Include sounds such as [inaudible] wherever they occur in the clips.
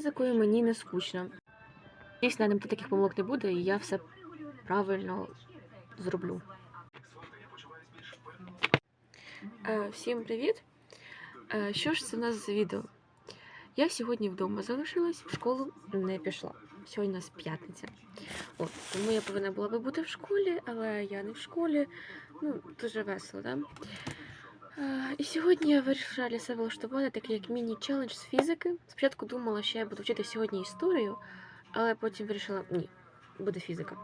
Фізикою мені не скучно. Дійсно, ним таких помилок не буде, і я все правильно зроблю. Е, всім привіт! Е, що ж це в нас за відео? Я сьогодні вдома залишилась, в школу не пішла. Сьогодні у нас п'ятниця. От, тому я повинна була би бути в школі, але я не в школі. Ну, дуже весело, да? І сьогодні я вирішила для себе влаштувати такий як міні-челендж з фізики. Спочатку думала, що я буду вчити сьогодні історію, але потім вирішила, ні, буде фізика.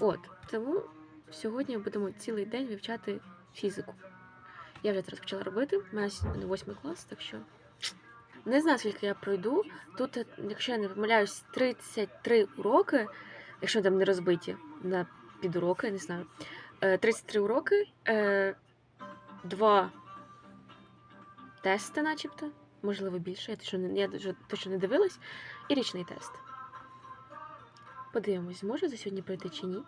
От, тому сьогодні ми будемо цілий день вивчати фізику. Я вже це розпочала робити. У мене сьогодні восьмий клас, так що не знаю, скільки я пройду. Тут, якщо я не помиляюсь, 33 уроки, якщо там не розбиті на підуроки, не знаю. Е, 33 уроки, е, два тести, начебто, можливо, більше. Я точно я точно не дивилась. І річний тест. Подивимось, зможу за сьогодні пройти чи ні.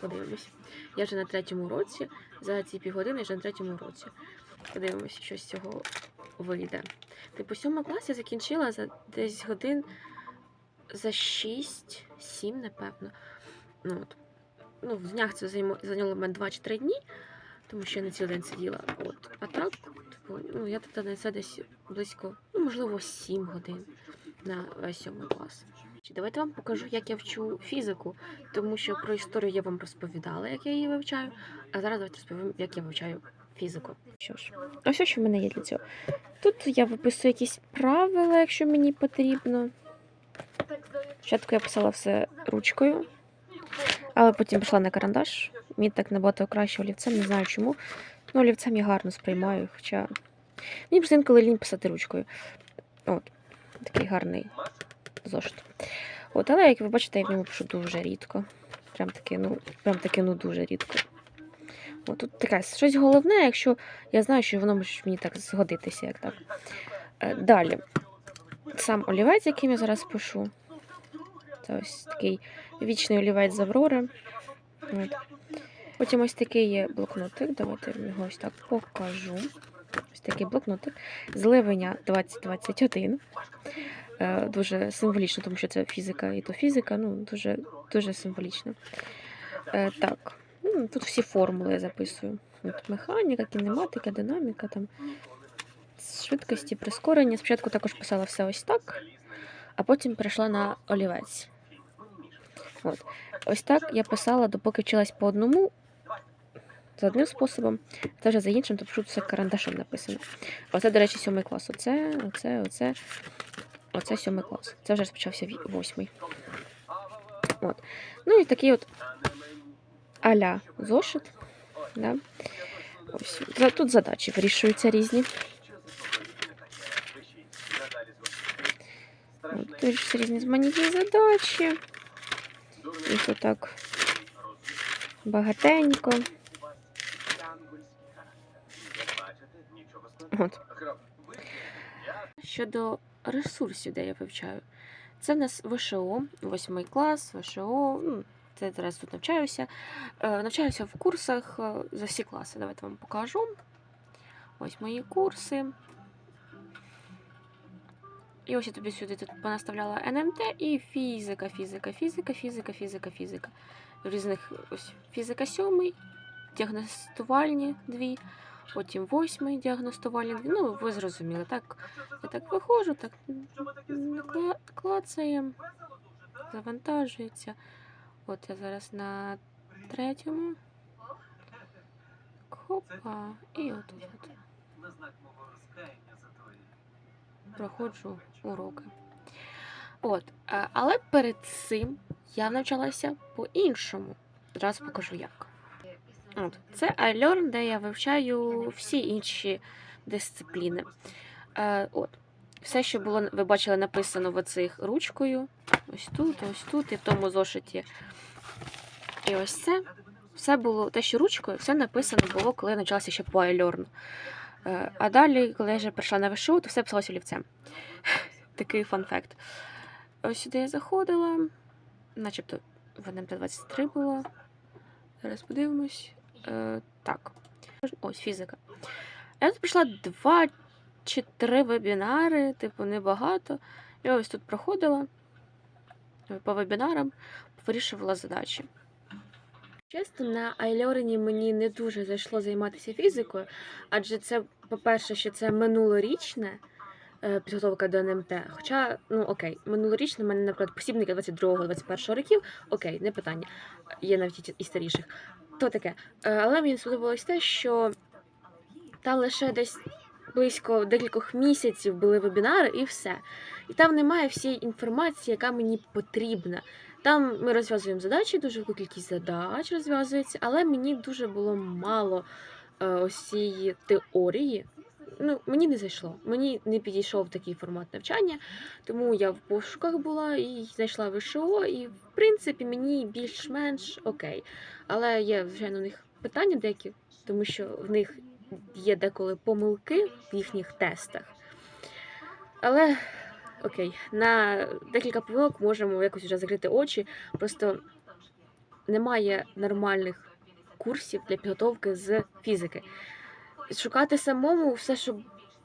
Подивимось. Я вже на третьому уроці. За ці півгодини вже на третьому уроці. Подивимось, що з цього вийде. Типу, сьомий клас я закінчила за десь годин за 6-7, напевно. Ну, от. ну, в днях це зайняло мене 2 чи 3 дні, тому що я не цілий день сиділа. От. А так, типу, ну, я тут на це десь близько, ну, можливо, 7 годин на весь сьомий клас. Давайте вам покажу, як я вчу фізику, тому що про історію я вам розповідала, як я її вивчаю. А зараз давайте розповім, як я вивчаю фізику. Що ж, ось що в мене є для цього. Тут я виписую якісь правила, якщо мені потрібно. Спочатку я писала все ручкою, але потім пішла на карандаш. Мені так набагато краще олівцем, не знаю чому. Ну, олівцем я гарно сприймаю, хоча мені просто інколи лінь писати ручкою. От, такий гарний зошит. От, але як ви бачите, я в ньому пишу дуже рідко. Прям таки, ну, прям таки, ну дуже рідко. От тут таке щось головне, якщо я знаю, що воно може мені так згодитися, як так. Е, Далі. Сам олівець, яким я зараз пишу. Це ось такий вічний олівець з Аврори. От. Потім ось такий є блокнотик. Давайте я його ось так покажу. Ось такий блокнотик. З ливеня 2021. Е, Дуже символічно, тому що це фізика і то фізика. Ну, дуже, дуже символічно. Е, Так. Ну, Тут всі формули я записую. От механіка, кінематика, динаміка, там, швидкості, прискорення. Спочатку також писала все ось так, а потім перейшла на олівець. От. Ось так я писала, допоки вчилась по одному, за одним способом, та вже за іншим, то пишу все карандашом написано. Оце, до речі, сьомий клас. Оце, оце, оце, оце сьомий клас. Це вже розпочався восьмий. От. Ну і такий от аля зошит. Да? Ось. Тут задачі вирішуються різні. От, Вирішуються різні зманітні задачі. Їх отак багатенько. От. Щодо ресурсів, де я вивчаю, це в нас ВШО, восьмий клас, ВШО. Ну, це зараз тут навчаюся. Е, Навчаюся в курсах е, за всі класи. Давайте вам покажу. Ось мої курси. І ось я тобі сюди тут понаставляла НМТ і фізика, фізика, фізика, фізика, фізика, фізика. Різних ось фізика сьомий, діагностувальні дві, потім восьмий діагностувальні дві. Ну, ви зрозуміли, так? Я так виходжу, так кла- клацає, завантажується. От я зараз на третьому. Хопа. І от от проходжу уроки. От, е, але перед цим я навчалася по-іншому. Зараз покажу як. От, це iLearn, де я вивчаю всі інші дисципліни. Е, от, все, що було, ви бачили, написано в оцих ручкою. Ось тут, ось тут, і в тому зошиті. І ось це. Все було те, що ручкою, все написано було, коли я навчалася ще по iLearn. Е, А далі, коли я вже прийшла на ВШУ, то все писалося олівцем. [laughs] Такий фан-факт. Ось сюди я заходила, начебто в НМТ 23 було. Зараз подивимось. Е, так. Ось фізика. Я тут прийшла два чи три вебінари, типу, небагато. Я ось тут проходила е, по вебінарам, вирішувала задачі. Чесно, на Айльорені мені не дуже зайшло займатися фізикою, адже це, по-перше, що це минулорічне е, підготовка до НМТ. Хоча, ну окей, минулорічне в мене, наприклад, посібники 22-21 років, окей, не питання. Є навіть і старіших. То таке. Е, Але мені сподобалось те, що там лише десь близько декількох місяців були вебінари і все. І там немає всієї інформації, яка мені потрібна. Там ми розв'язуємо задачі, дуже кількість задач розв'язується, але мені дуже було мало е, ось цієї теорії. Ну, мені не зайшло. Мені не підійшов такий формат навчання, тому я в пошуках була і знайшла ВШО, і в принципі мені більш-менш окей. Але є, звичайно, у них питання деякі, тому що в них є деколи помилки в їхніх тестах. Але окей, на декілька помилок можемо якось вже закрити очі. Просто немає нормальних курсів для підготовки з фізики. Шукати самому все, що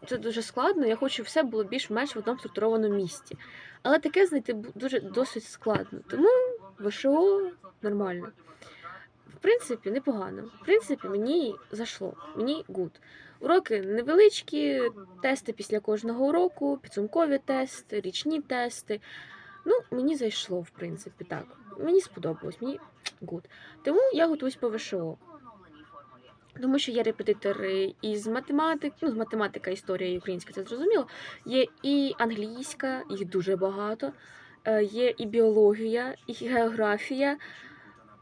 це дуже складно. Я хочу, все було більш-менш в одному структурованому місці. Але таке знайти дуже досить складно. Тому ВШО нормально. В принципі, непогано. В принципі, мені зайшло. Мені гуд. Уроки невеличкі, тести після кожного уроку, підсумкові тести, річні тести. Ну, мені зайшло, в принципі, так. Мені сподобалось, мені гуд. Тому я готуюсь по ВШО. Тому що є репетитори із математики, ну, з математика, історія і українська, це зрозуміло. Є і англійська, їх дуже багато. Е, Є і біологія, і географія,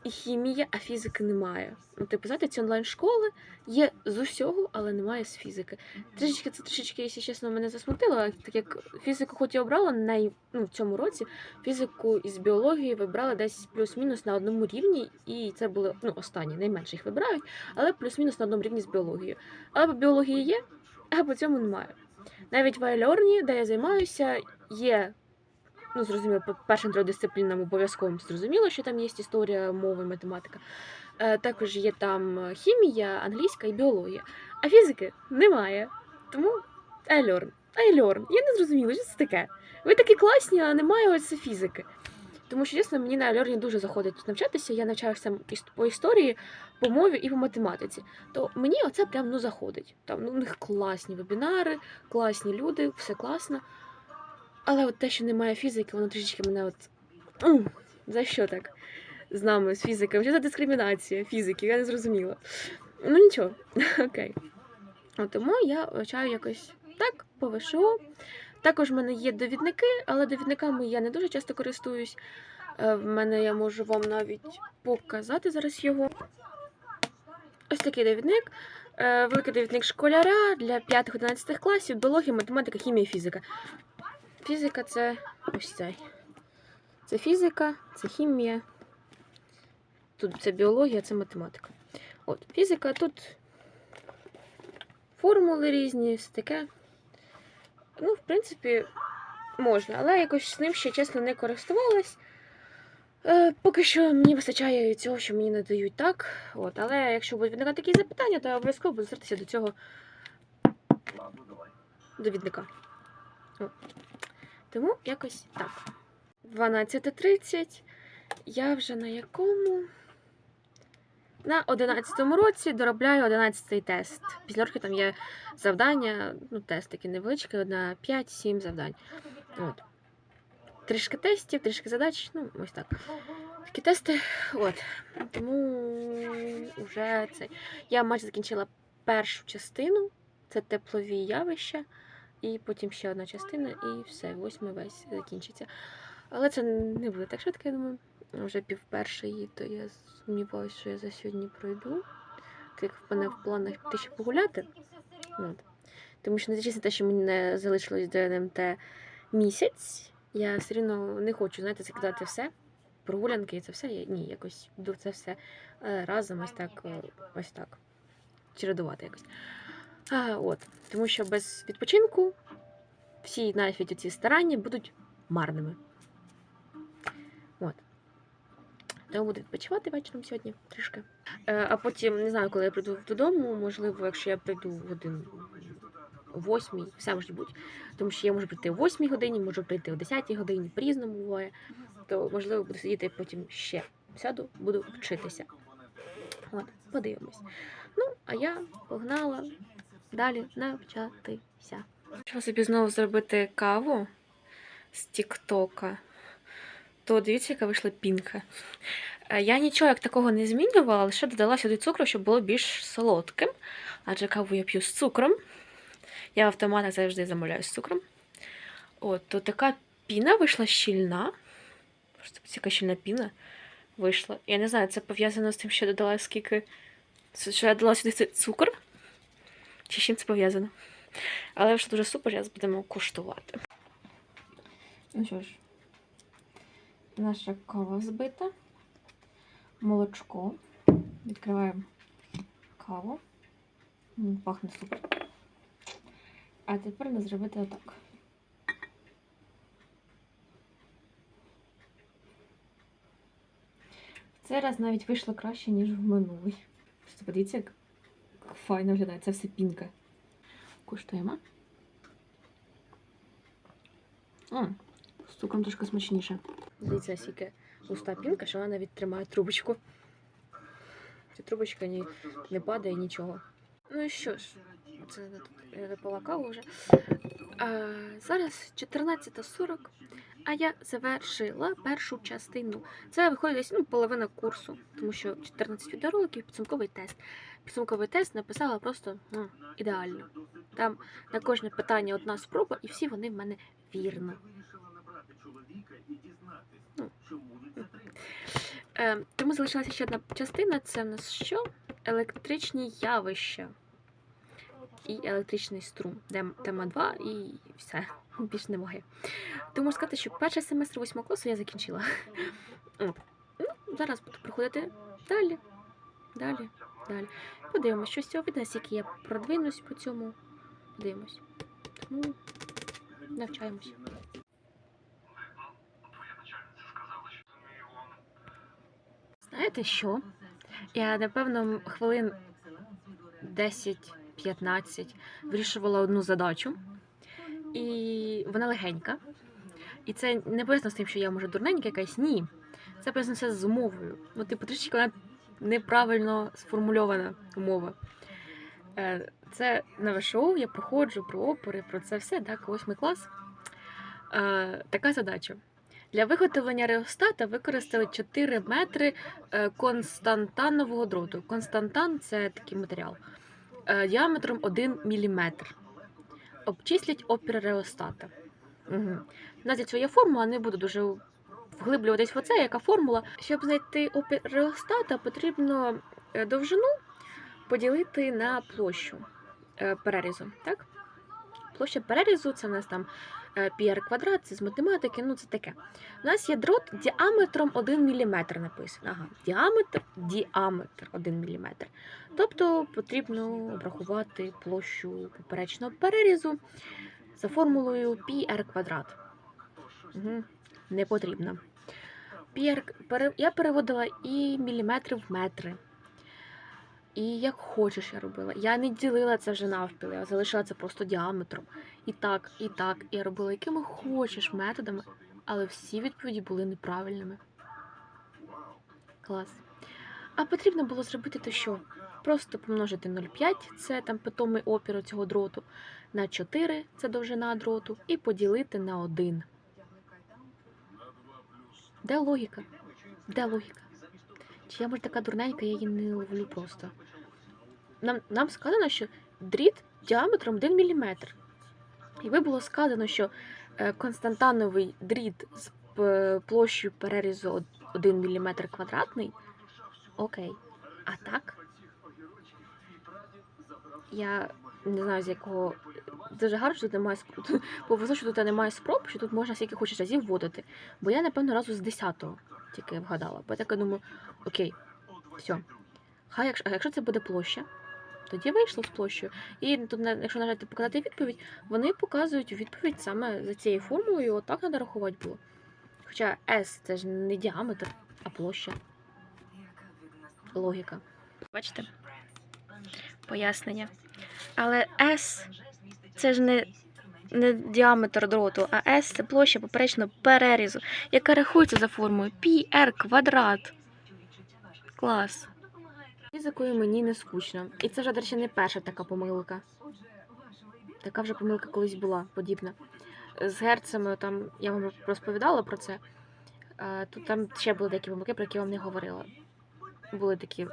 і хімія, а фізики немає. Ну, типу, знаєте, ці онлайн-школи є з усього, але немає з фізики. Трішечки це трішечки, якщо чесно, мене засмутило, так як фізику, хоч і обрала най... ну, в цьому році, фізику із біології вибрали десь плюс-мінус на одному рівні, і це були ну, останні, найменше їх вибирають, але плюс-мінус на одному рівні з біологією. Але по біології є, а по цьому немає. Навіть в Айльорні, де я займаюся, є. Ну, зрозуміло, по першим трьох дисциплінам обов'язково зрозуміло, що там є історія, мова, математика. Е, також є там хімія, англійська і біологія. А фізики немає. Тому Айльорн. Айльорн. Я не зрозуміла, що це таке. Ви такі класні, а немає ось фізики. Тому що, чесно, мені на Айльорні дуже заходить навчатися. Я навчаюся по історії, по мові і по математиці. То мені оце прям ну заходить. Там ну, у них класні вебінари, класні люди, все класно. Але от те, що немає фізики, воно трішечки мене от. За що так? З нами, з фізикою. Що за дискримінація фізики? Я не зрозуміла. Ну нічого, [laughs] окей. От тому я вивчаю якось так, по ВШО. Також в мене є довідники, але довідниками я не дуже часто користуюсь. Е, В мене я можу вам навіть показати зараз його. Ось такий довідник. Е, Великий довідник школяра для 5-11 класів, біологія, математика, хімія, фізика. Фізика це ось цей. Це фізика, це хімія. Тут це біологія, це математика. От, фізика, тут формули різні, все таке. Ну, в принципі, можна, але якось з ним ще чесно не користувалась. Е, поки що мені вистачає цього, що мені надають так. От, але якщо будуть виникати такі запитання, то я обов'язково буду звертатися до цього довідника. О. Тому якось так. 12.30. Я вже на якому? На 11 році доробляю 11 тест. Після роки там є завдання, ну, тест такі невеличкі, на 5-7 завдань. От. Трішки тестів, трішки задач, ну, ось так. Такі тести. От. Тому вже це. Я майже закінчила першу частину, це теплові явища, і потім ще одна частина, і все, восьмий весь закінчиться. Але це не буде так швидко, я думаю. Вже пів першої, то я сумніваюся, що я за сьогодні пройду. Так в мене в планах піти ще погуляти. От. Тому що, не те, що мені не залишилось до НМТ місяць, я все одно не хочу, знаєте, закидати все. Прогулянки і це все. Я, ні, якось буду це все е, разом ось так, е, ось так. Чередувати якось. А, от. Тому що без відпочинку всі навіть ці старання будуть марними. От. Тому буду відпочивати вечором сьогодні трішки. Е, а потім не знаю, коли я прийду додому. Можливо, якщо я прийду годин восьмій, все може бути. Тому що я можу прийти о восьмій годині, можу прийти о 10 годині, по-різному буває. То можливо буду сидіти потім ще. Сяду, буду вчитися. От, подивимось. Ну, а я погнала далі навчатися. Що собі знову зробити каву з Тіктока, то дивіться, яка вийшла пінка. Е, Я нічого як такого не змінювала, лише додала сюди цукру, щоб було більш солодким. Адже каву я п'ю з цукром. Я в автоматах завжди замовляю з цукром. От, то така піна вийшла щільна. Просто яка щільна піна вийшла. Я не знаю, це пов'язано з тим, що я додала скільки. Що я додала сюди цукор. Чи з чим це пов'язано? Але вже дуже супер, зараз будемо куштувати. Ну що ж, наша кава збита, молочко. Відкриваємо каву. Пахне супер. А тепер не зробити отак. В цей раз навіть вийшло краще, ніж в минулий. Подивіться, як файно виглядає. Це все пінка. Куштуємо. М, З цукром трошки смачніше. Дивіться, скільки густа пінка, що вона навіть тримає трубочку. Ця трубочка ні, не падає нічого. Ну і що ж, це я випила каву вже. А, зараз 14.40, а я завершила першу частину. Це виходить ну, половина курсу, тому що 14 відеороликів, підсумковий тест. Підсумковий тест написала просто ну, ідеально. Там на кожне питання одна спроба, і всі вони в мене вірно. Ну. Е, тому залишилася ще одна частина. Це в нас що? Електричні явища і електричний струм. Тема 2 і все. [laughs] Більш немає. Тому можу сказати, що перший семестр восьмого класу я закінчила. [laughs] От. Ну, зараз буду проходити далі. Далі, далі. Подивимось, що з цього відео, скільки я продвинусь по цьому. Дивимось. Тому навчаємось. Знаєте що? Я, напевно, хвилин 10-15 вирішувала одну задачу, і вона легенька. І це не пов'язано з тим, що я може дурненька якась, ні. Це пов'язано з умовою. Ну, типу, трішки вона неправильно сформульована умова. Е, Це на ВШО, я проходжу про опори, про це все, так, восьмий клас. Е, Така задача. Для виготовлення реостата використали 4 метри е, константанового дроту. Константан це такий матеріал діаметром 1 мм. Обчисліть опір реостата. Угу. У нас є своя формула, не буду дуже вглиблюватись в оце, яка формула. Щоб знайти опір реостата, потрібно е, довжину поділити на площу е, перерізу. Так? Площа перерізу це у нас там пір квадрат, це з математики, ну це таке. У нас є дрот діаметром 1 мм написано. Ага, діаметр, діаметр 1 мм. Тобто потрібно обрахувати площу поперечного перерізу за формулою πr квадрат. Угу. Не потрібно. Я переводила і міліметри в метри. І як хочеш я робила. Я не ділила це вже навпіл, я залишила це просто діаметром. І так, і так. Я робила якими хочеш методами, але всі відповіді були неправильними. Клас. А потрібно було зробити то що? Просто помножити 0,5, це там питомий опір цього дроту, на 4, це довжина дроту, і поділити на 1. Де логіка? Де логіка? Чи я може така дурненька, я її не ловлю просто. Нам, нам сказано, що дріт діаметром 1 мм. Якби було сказано, що е, константановий дріт з п- площею перерізу 1 мм квадратний, окей. А так? Я не знаю, з якого. Дуже гарно, що тут немає. Повезло, що тут немає спроб, що тут можна скільки хочеш разів вводити. Бо я, напевно, разу з 10-го тільки вгадала. Бо я така думаю, окей, все. Хай, якщо, а якщо це буде площа, тоді вийшло з площею. І тут, якщо нажати показати відповідь, вони показують відповідь саме за цією формулою, отак треба рахувати було. Хоча S це ж не діаметр, а площа. Логіка. Бачите? Пояснення. Але S це ж не, не діаметр дроту, а S це площа поперечного перерізу, яка рахується за формою πr квадрат. Клас. Фізикою мені не скучно. І це вже, до речі, не перша така помилка. Така вже помилка колись була подібна. З герцами там я вам розповідала про це. Тут там ще були деякі помилки, про які я вам не говорила. Були такі,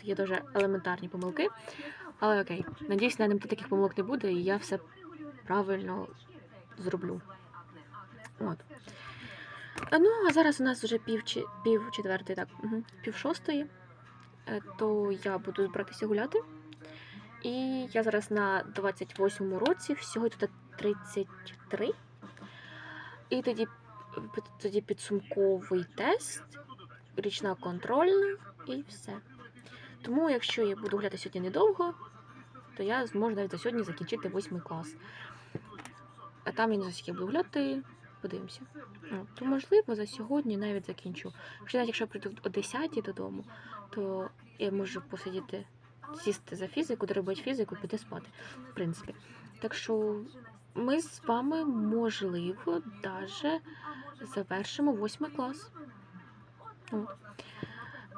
такі дуже елементарні помилки. Але окей, надіюсь, на НМТ таких помилок не буде, і я все правильно зроблю. От. Ну, а зараз у нас вже пів, пів четвертої, так, угу, пів шостої. Е, То я буду збиратися гуляти. І я зараз на 28 році, всього тут 33. І тоді, тоді підсумковий тест, річна контрольна і все. Тому, якщо я буду гуляти сьогодні недовго, то я зможу навіть за сьогодні закінчити 8 клас. А там я не знаю, я буду гуляти, подивимося. Ну, то можливо за сьогодні навіть закінчу. Хоча навіть якщо я прийду о 10 додому, то я можу посидіти, сісти за фізику, доробити фізику, піти спати, в принципі. Так що ми з вами, можливо, даже завершимо восьмий клас. От.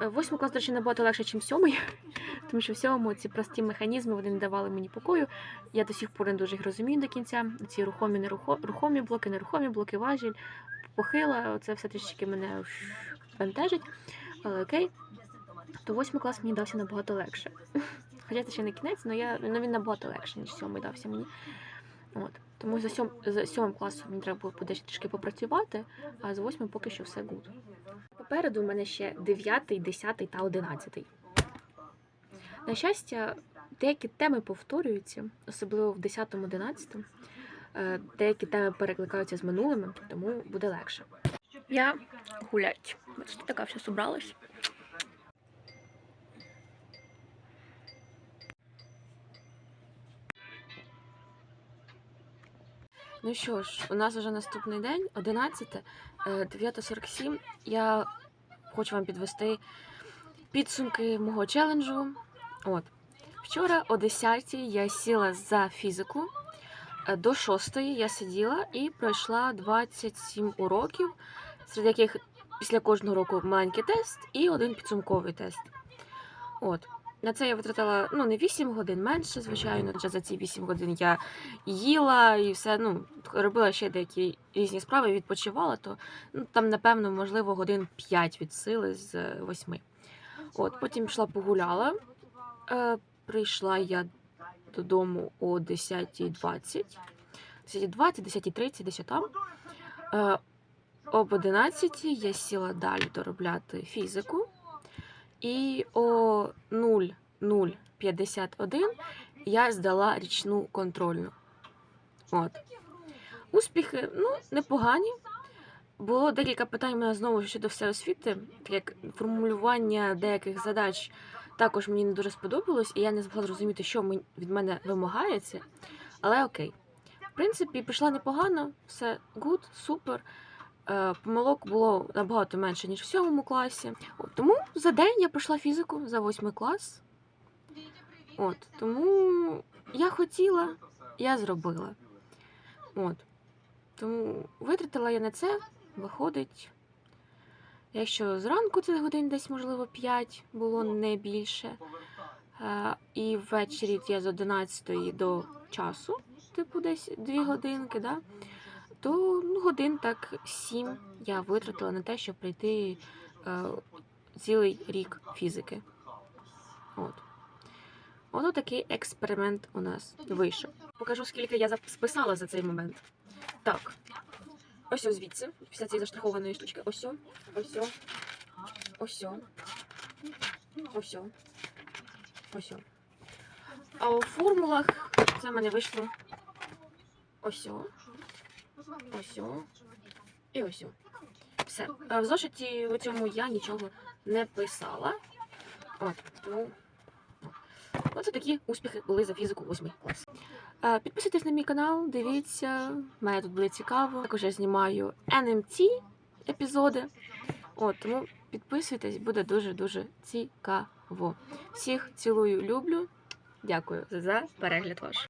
Е, Восьмий клас, до речі, набагато легше, ніж сьомий, [laughs] тому що в сьомому ці прості механізми вони не давали мені покою. Я до сих пор не дуже їх розумію до кінця. Ці рухомі, нерухомі, рухомі блоки, нерухомі блоки, важіль, похила. Це все трішки мене бентежить. Але окей. То восьмий клас мені дався набагато легше. [laughs] Хоча це ще не кінець, але я, ну, він набагато легше, ніж сьомий дався мені. От. Тому за, сьом, за сьомим класом мені треба було трішки попрацювати, а з восьмим поки що все гуд. Попереду у мене ще 9, 10 та 11. На щастя, деякі теми повторюються, особливо в 10-11. Е, Деякі теми перекликаються з минулими, тому буде легше. Я гулять. Бачите, така вся собралась. Ну що ж, у нас вже наступний день, 11, е, 9.47. Я хочу вам підвести підсумки мого челенджу. От. Вчора о 10 я сіла за фізику. Е, До 6 я сиділа і пройшла 27 уроків, серед яких після кожного року маленький тест і один підсумковий тест. От. На це я витратила ну, не 8 годин, менше, звичайно. Адже за ці 8 годин я їла і все, ну, робила ще деякі різні справи, відпочивала, то ну, там, напевно, можливо, годин 5 від сили з 8. От, потім пішла погуляла. Е, прийшла я додому о 10.20. 10.20, 10.30, десь там. Е, об 11 я сіла далі доробляти фізику. І о 0051 я здала річну контрольну. От. Успіхи, ну, непогані. Було декілька питань мене знову щодо всеосвіти, так як формулювання деяких задач також мені не дуже сподобалось, і я не змогла зрозуміти, що від мене вимагається. Але окей. В принципі, пішла непогано, все гуд, супер. Е, Помилок було набагато менше, ніж в сьомому класі. От, тому за день я пройшла фізику за восьмий клас. От, тому я хотіла, я зробила. От. Тому витратила я на це, виходить. Якщо зранку це годин десь, можливо, 5 було не більше. Е, і ввечері я з 11 до часу, типу десь 2 годинки, да? То ну, годин так 7 я витратила на те, щоб пройти е, цілий рік фізики. От. Ото такий експеримент у нас вийшов. Покажу, скільки я списала за цей момент. Так. Ось ось звідси, після цієї заштрихованої штучки. Ось, ось, ось, ось, ось. А у формулах це в мене вийшло ось, ось, о, і ось. о. Все. В зошиті у цьому я нічого не писала. От, тому Оце такі успіхи були за фізику 8 клас. Підписуйтесь на мій канал, дивіться, мене тут буде цікаво. Також я знімаю NMT епізоди. От, тому підписуйтесь, буде дуже-дуже цікаво. Всіх цілую, люблю. Дякую за перегляд ваш.